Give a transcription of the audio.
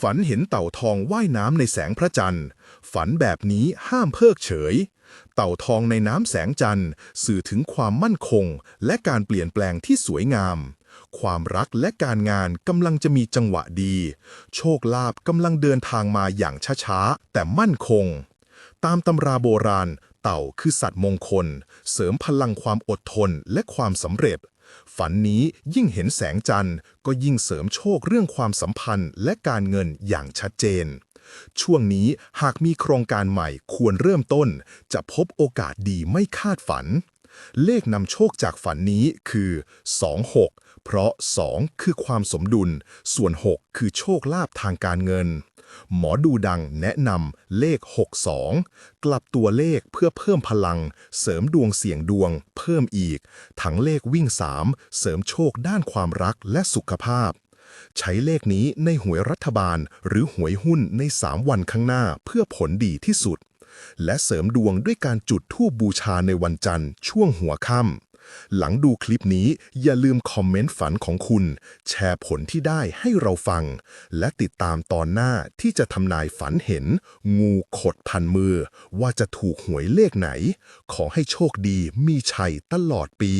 ฝันเห็นเต่าทองว่ายน้ำในแสงพระจันทร์ ฝันแบบนี้ห้ามเพิกเฉย เต่าทองในน้ำแสงจันทร์สื่อถึงความมั่นคง และการเปลี่ยนแปลงที่สวยงาม ความรักและการงานกำลังจะมีจังหวะดี โชคลาภกำลังเดินทางมาอย่างช้าๆ แต่มั่นคง ตามตำราโบราณ เต่าคือสัตว์มงคล เสริมพลังความอดทนและความสำเร็จ ฝันนี้ยิ่งเห็นแสงจันทร์ก็ยิ่งเสริมโชคเรื่องความสัมพันธ์และการเงินอย่างชัดเจน ช่วงนี้หากมีโครงการใหม่ควรเริ่มต้น จะพบโอกาสดีไม่คาดฝัน เลขนำโชคจากฝันนี้คือ 26 เพราะ 2 คือความสมดุล ส่วน 6 คือโชคลาภทางการเงิน หมอดูดังแนะนำเลข 62 กลับตัวเลขเพื่อเพิ่มพลัง เสริมดวงเสี่ยงดวง เพิ่มอีก ทั้งเลขวิ่ง 3 เสริมโชคด้านความรักและสุขภาพ ใช้เลขนี้ในหวยรัฐบาล หรือหวยหุ้นใน 3 วันข้างหน้าเพื่อผลดีที่สุด และเสริมดวงด้วยการจุดธูปบูชาในวันจันทร์ช่วงหัวค่ำ หลังดูคลิปนี้อย่าลืมคอมเมนต์ฝันของคุณ แชร์ผลที่ได้ให้เราฟัง และติดตามตอนหน้าที่จะทำนายฝันเห็น งูขดพันมือ ว่าจะถูกหวยเลขไหน ขอให้โชคดีมีชัยตลอดปี